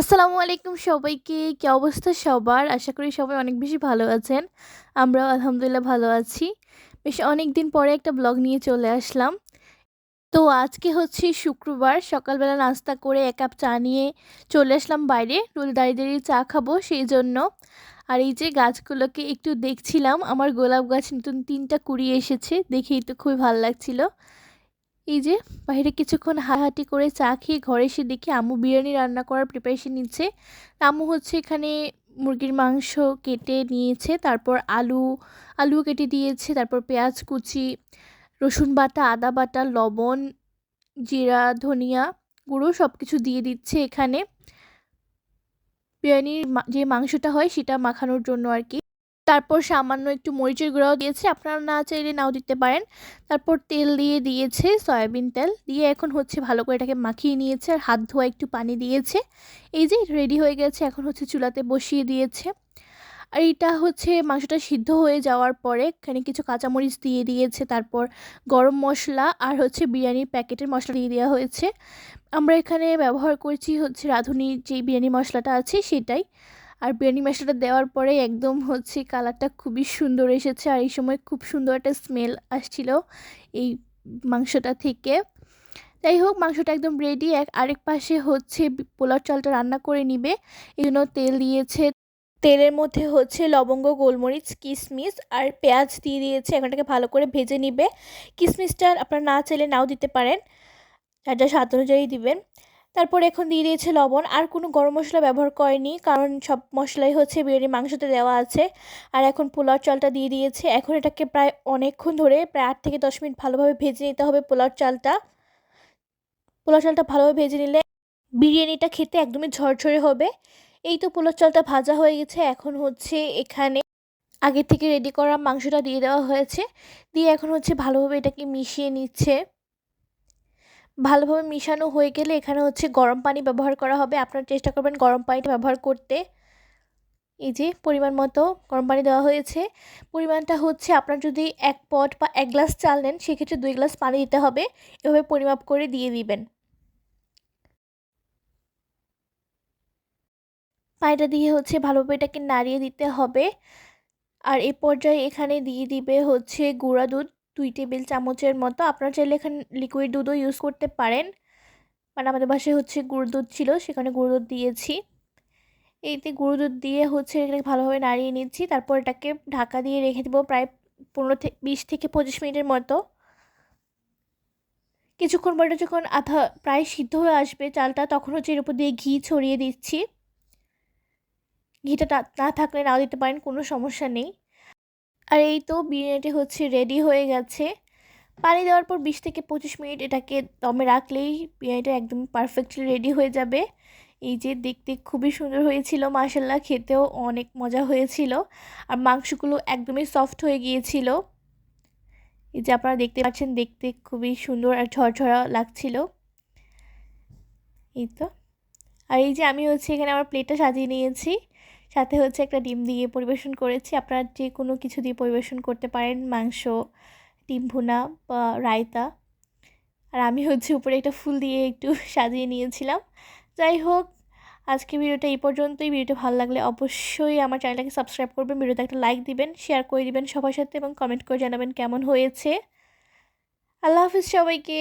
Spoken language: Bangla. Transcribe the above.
আসসালামু আলাইকুম সবাইকে। কি অবস্থা সবার? আশা করি সবাই অনেক বেশি ভালো আছেন। আমরাও আলহামদুলিল্লাহ ভালো আছি। বেশ অনেক দিন পরে একটা ব্লগ নিয়ে চলে আসলাম। তো আজকে হচ্ছে শুক্রবার, সকালবেলা নাস্তা করে এক কাপ চা নিয়ে চলে আসলাম বাইরে। রোল দাঁড়িয়ে দাঁড়িয়ে চা খাব সেই জন্য। আর এই যে গাছগুলোকে একটু দেখছিলাম, আমার গোলাপ গাছ নতুন তিনটা কুড়িয়ে এসেছে, দেখেই তো খুবই ভালো লাগছিল। এই যে, বাইরে কিছুক্ষণ হাঁটাহাঁটি করে চা খেয়ে ঘরে এসে দেখি আম্মু বিরিয়ানি রান্না করার প্রিপারেশন নিচ্ছে। আম্মু হচ্ছে এখানে মুরগির মাংস কেটে নিয়েছে, তারপর আলু আলু কেটে দিয়েছে, তারপর পেঁয়াজ কুচি, রসুন বাটা, আদা বাটা, লবণ, জিরা, ধনিয়া গুঁড়ো সব কিছু দিয়ে দিচ্ছে এখানে। বিরিয়ানির যে মাংসটা হয় সেটা মাখানোর জন্য আর কি। তারপর সামান্য একটু মরিচের গুঁড়াও দিয়েছে। আপনারা না চাইলে নাও দিতে পারেন। তারপর তেল দিয়ে দিয়েছে সয়াবিন তেল। দিয়ে এখন হচ্ছে ভালো করে এটাকে মাখিয়ে নিয়েছে আর হাত ধোয়া একটু পানি দিয়েছে। এই যে রেডি হয়ে গেছে, এখন হচ্ছে চুলাতে বসিয়ে দিয়েছে। আর এটা হচ্ছে মাংসটা সিদ্ধ হয়ে যাওয়ার পরে এখানে কিছু কাঁচামরিচ দিয়ে দিয়েছে, তারপর গরম মশলা আর হচ্ছে বিরিয়ানির প্যাকেটের মশলা দিয়ে দেওয়া হয়েছে। আমরা এখানে ব্যবহার করছি হচ্ছে রাঁধুনির যে বিরিয়ানি মশলাটা আছে সেটাই। আর বিরিয়ানি মশলাটা দেওয়ার পরে একদম হচ্ছে কালারটা খুবই সুন্দর এসেছে। আর এই সময় খুব সুন্দর একটা স্মেল আসছিল এই মাংসটা থেকে। যাই হোক, মাংসটা একদম রেডি এক, আরেক পাশে হচ্ছে পোলার চালটা রান্না করে নিবে। এই জন্য তেল দিয়েছে। তেলের মধ্যে হচ্ছে লবঙ্গ, গোলমরিচ কিশমিশ আর পেঁয়াজ দিয়ে দিয়েছে। এখন এটাকে ভালো করে ভেজে নিবে। কিশমিশটা আপনারা না চাইলে নাও দিতে পারেন। যার যা স্বাদ অনুযায়ী দিবেন। তারপর এখন দিয়ে দিয়েছে লবণ। আর কোনো গরম মশলা ব্যবহার করেনি, কারণ সব মশলাই হচ্ছে বিরিয়ানি মাংসতে দেওয়া আছে। আর এখন পোলাও চালটা দিয়ে দিয়েছে। এখন এটাকে প্রায় অনেকক্ষণ ধরে, প্রায় আট থেকে দশ মিনিট ভালোভাবে ভেজে নিতে হবে পোলাও চালটা। পোলাও চালটা ভালোভাবে ভেজে নিলে বিরিয়ানিটা খেতে একদমই ঝরঝরে হবে। এই তো পোলাও চালটা ভাজা হয়ে গেছে। এখন হচ্ছে এখানে আগে থেকে রেডি করা মাংসটা দিয়ে দেওয়া হয়েছে। দিয়ে এখন হচ্ছে ভালোভাবে এটাকে মিশিয়ে নিচ্ছে। ভালোভাবে মিশানো হয়ে গেলে এখানে হচ্ছে গরম পানি ব্যবহার করা হবে। আপনারা চেষ্টা করবেন গরম পানিটা ব্যবহার করতে। এই যে পরিমাণ মতো গরম পানি দেওয়া হয়েছে। পরিমাণটা হচ্ছে আপনার যদি এক পট বা এক গ্লাস চাল নেন, সেক্ষেত্রে দুই গ্লাস পানি দিতে হবে। এভাবে পরিমাপ করে দিয়ে দিবেন। পানিটা দিয়ে হচ্ছে ভালোভাবে এটাকে নাড়িয়ে দিতে হবে। আর এ পর্যায়ে এখানে দিয়ে দিবে হচ্ছে গুঁড়া দুধ। দুই টেবিল চামচের মতো। আপনারা চাইলে এখানে লিকুইড দুধও ইউজ করতে পারেন। মানে আমাদের বাসায় হচ্ছে গুঁড়ো দুধ ছিল, সেখানে গুঁড়ো দুধ দিয়েছি। এইতে গুঁড়ো দুধ দিয়ে হচ্ছে এটাকে ভালোভাবে নাড়িয়ে নিচ্ছি। তারপর এটাকে ঢাকা দিয়ে রেখে দেবো প্রায় পনেরো থেকে বিশ থেকে পঁচিশ মিনিটের মতো। কিছুক্ষণ পরে যখন আধা প্রায় সিদ্ধ হয়ে আসবে চালটা, তখন হচ্ছে এর উপর দিয়ে ঘি ছড়িয়ে দিচ্ছি। ঘিটা না থাকলে নাও দিতে পারেন, কোনো সমস্যা নেই। আর এই তো বিরিয়ানিটি হচ্ছে রেডি হয়ে গেছে। পানি দেওয়ার পর বিশ থেকে পঁচিশ মিনিট এটাকে দমে রাখলেই বিরিয়ানিটা একদম পারফেক্টলি রেডি হয়ে যাবে। এই যে দেখতে খুবই সুন্দর হয়েছিল মাসাল্লাহ খেতেও অনেক মজা হয়েছিল। আর মাংসগুলো একদমই সফট হয়ে গিয়েছিল। এই যে আপনারা দেখতে পাচ্ছেন, দেখতে খুবই সুন্দর আর ঝরঝরা লাগছিল। এই তো। আর এই যে আমি হচ্ছে এখানে আমার প্লেটটা সাজিয়ে নিয়েছি। সাথে হচ্ছে একটা ডিম দিয়ে পরিবেশন করেছি। আপনারা যে কোনো কিছু দিয়ে পরিবেশন করতে পারেন, মাংস, ডিম ভুনা বা রায়তা। আর আমি হচ্ছে উপরে একটা ফুল দিয়ে একটু সাজিয়ে নিয়েছিলাম। যাই হোক আজকে ভিডিওটা এই পর্যন্তই। ভিডিওটা ভালো লাগলে অবশ্যই আমার চ্যানেলটাকে সাবস্ক্রাইব করবেন, ভিডিওতে একটা লাইক দিবেন, শেয়ার করে দিবেন সবার সাথে এবং কমেন্ট করে জানাবেন কেমন হয়েছে। আল্লাহ হাফিজ সবাইকে।